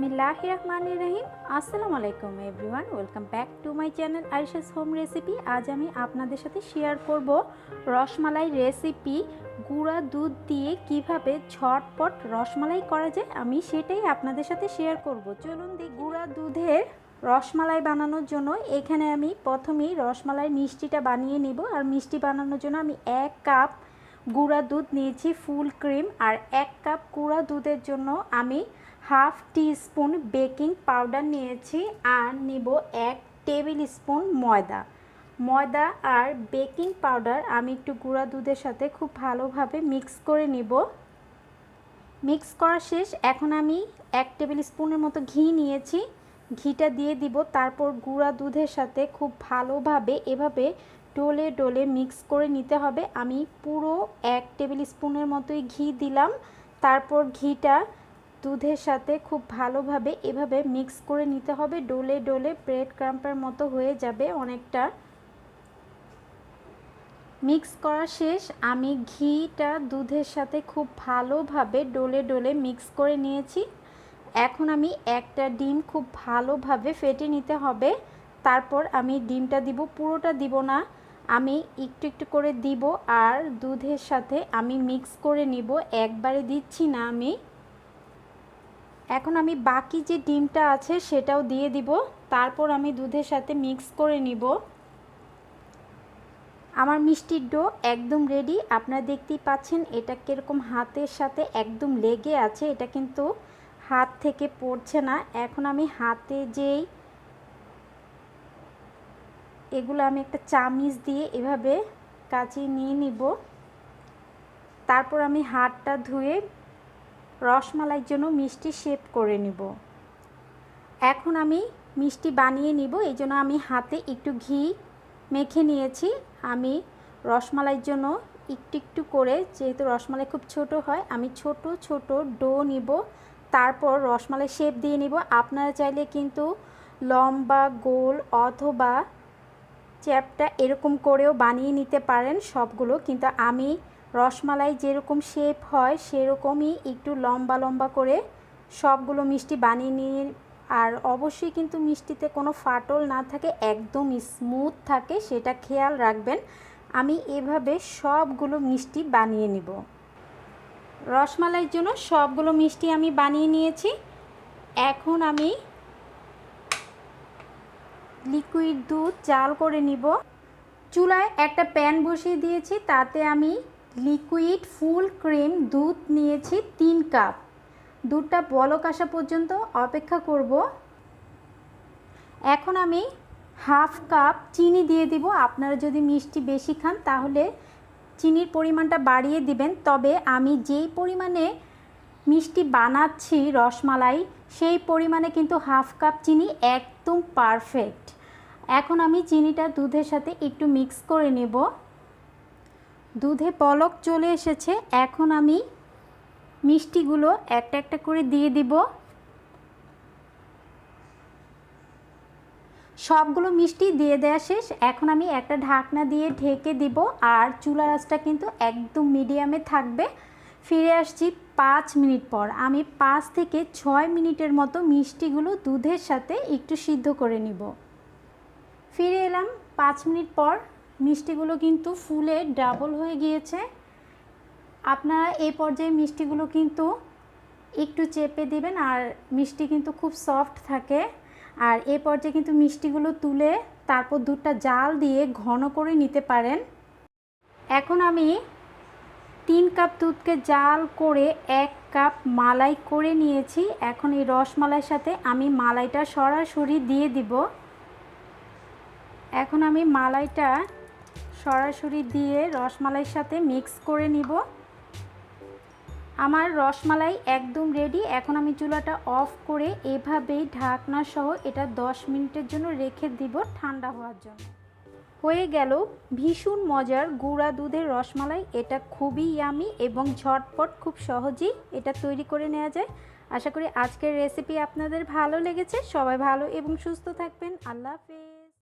বিসমিল্লাহ রহমান রহিম। আসসালামু আলাইকুম everyone, welcome back to my channel Arisha's home recipe. আজ আমি আপনাদের সাথে শেয়ার করব রসমালাই রেসিপি, গুঁড়া দুধ দিয়ে কীভাবে ঝটপট রসমালাই করা যায়, আমি সেটাই আপনাদের সাথে শেয়ার করব। চলুন দিই গুঁড়া দুধের রসমালাই বানানোর জন্য এখানে আমি প্রথমেই রসমালাই মিষ্টিটা বানিয়ে নিব, আর মিষ্টি বানানোর জন্য আমি এক কাপ গুঁড়া দুধ নিয়েছি ফুল ক্রিম, আর এক কাপ গুঁড়া দুধের জন্য আমি half teaspoon baking powder নিয়েছি আর নিব এক টেবিল স্পুন ময়দা। ময়দা আর বেকিং পাউডার আমি একটু গুঁড়া দুধের সাথে খুব ভালোভাবে মিক্স করে নিব। মিক্স করা শেষ। এখন আমি এক টেবিল স্পুনের মতো ঘি নিয়েছি। ঘিটা দিয়ে দিব। তারপর গুঁড়া দুধের সাথে খুব ভালোভাবে এভাবে ডোলে ডোলে মিক্স করে নিতে হবে। আমি পুরো এক টেবিল স্পুনের মতোই ঘি দিলাম। তারপর ঘিটা দুধের সাথে খুব ভালোভাবে এভাবে মিক্স করে নিতে হবে। ডোলে ডোলে ব্রেড ক্রাম্পের মতো হয়ে যাবে অনেকটা। মিক্স করা শেষ। আমি ঘিটা দুধের সাথে খুব ভালোভাবে ডোলে ডোলে মিক্স করে নিয়েছি। এখন আমি একটা ডিম খুব ভালোভাবে ফেটে নিতে হবে। তারপর আমি ডিমটা দিব, পুরোটা দিব না। আমি একটু একটু করে দিব আর দুধের সাথে আমি মিক্স করে নিব। একবারে দিচ্ছি না আমি। এখন আমি বাকি যে ডিমটা আছে সেটাও দিয়ে দিব। তারপর আমি দুধের সাথে মিক্স করে নিব। আমার মিষ্টির ডো একদম রেডি আপনারা দেখতেই পাচ্ছেন এটা কীরকম হাতের সাথে একদম লেগে আছে। এটা কিন্তু হাত থেকে পড়ছে না। এখন আমি হাতে যেই এগুলো আমি একটা চামিচ দিয়ে এভাবে কাচিয়ে নিয়ে নিব। তারপর আমি হাতটা ধুয়ে রসমালাইয়ের জন্য মিষ্টি শেপ করে নিব। এখন আমি মিষ্টি বানিয়ে নিব, এই জন্য আমি হাতে একটু ঘি মেখে নিয়েছি। আমি রসমালাইয়ের জন্য একটু একটু করে, যেহেতু রসমালাই খুব ছোট হয়, আমি ছোট ছোট ডো নিব। তারপর রসমালাই শেপ দিয়ে নিব। আপনারা চাইলে কিন্তু লম্বা, গোল অথবা চ্যাপটা এরকম করেও বানিয়ে নিতে পারেন সবগুলো। কিন্তু আমি রসমালাই যেরকম শেপ হয়, সেরকমই একটু লম্বা লম্বা করে সবগুলো মিষ্টি বানিয়ে নিয়ে আর অবশ্যই কিন্তু মিষ্টিতে কোনো ফাটল না থাকে, একদম স্মুথ থাকে, সেটা খেয়াল রাখবেন। আমি এভাবে সবগুলো মিষ্টি বানিয়ে নিব। রসমালাইয়ের জন্য সবগুলো মিষ্টি আমি বানিয়ে নিয়েছি। এখন আমি লিকুইড দুধ চাল করে নিব। চুলায় একটা প্যান বসিয়ে দিয়েছি, তাতে আমি লিকুইড ফুল ক্রিম দুধ নিয়েছি তিন কাপ। দুধটা বলক আসা পর্যন্ত অপেক্ষা করব। এখন আমি হাফ কাপ চিনি দিয়ে দিব। আপনারা যদি মিষ্টি বেশি খান তাহলে চিনির পরিমাণটা বাড়িয়ে দিবেন। তবে আমি যেই পরিমাণে মিষ্টি বানাচ্ছি রসমালাই, সেই পরিমাণে কিন্তু হাফ কাপ চিনি একদম পারফেক্ট। এখন আমি চিনিটা দুধের সাথে একটু মিক্স করে নেব। দুধে পলক চলে এসেছে। এখন আমি মিষ্টিগুলো একটা একটা করে দিয়ে দিব। সবগুলো মিষ্টি দিয়ে দেওয়া শেষ। এখন আমি একটা ঢাকনা দিয়ে ঢেকে দিব। আর চুলা আঁচটা কিন্তু একদম মিডিয়ামে থাকবে। ফিরে আসছি পাঁচ মিনিট পর। আমি পাঁচ থেকে ছয় মিনিটের মতো মিষ্টিগুলো দুধের সাথে একটু সিদ্ধ করে নিব। ফিরে এলাম পাঁচ মিনিট পর। মিষ্টিগুলো কিন্তু ফুলে ডাবল হয়ে গিয়েছে। আপনারা এই পর্যায়ে মিষ্টিগুলো কিন্তু একটু চেপে দিবেন আর মিষ্টি কিন্তু খুব সফট থাকে। আর এই পর্যায়ে কিন্তু মিষ্টিগুলো তুলে তারপর দুধটা জাল দিয়ে ঘন করে নিতে পারেন। এখন আমি তিন কাপ দুধকে জাল করে এক কাপ মালাই করে নিয়েছি। এখন এই রসমালাইয়ের সাথে আমি মালাইটা সরাসরি দিয়ে দিব। এখন আমি মালাইটা সরাসরি দিয়ে রসমালাইয়ের সাথে মিক্স করে নিব। আমার রসমালাই একদম রেডি এখন আমি চুলাটা অফ করে এভাবেই ঢাকনা সহ এটা 10 মিনিটের জন্য রেখে দিব ঠান্ডা হওয়ার জন্য। হয়ে গেল ভীষণ মজার গুঁড়া দুধের রসমালাই। এটা খুবই ইয়ামি এবং ঝটপট খুব সহজেই এটা তৈরি করে নেওয়া যায়। আশা করি আজকের রেসিপি আপনাদের ভালো লেগেছে। সবাই ভালো এবং সুস্থ থাকবেন। আল্লাহ হাফেজ।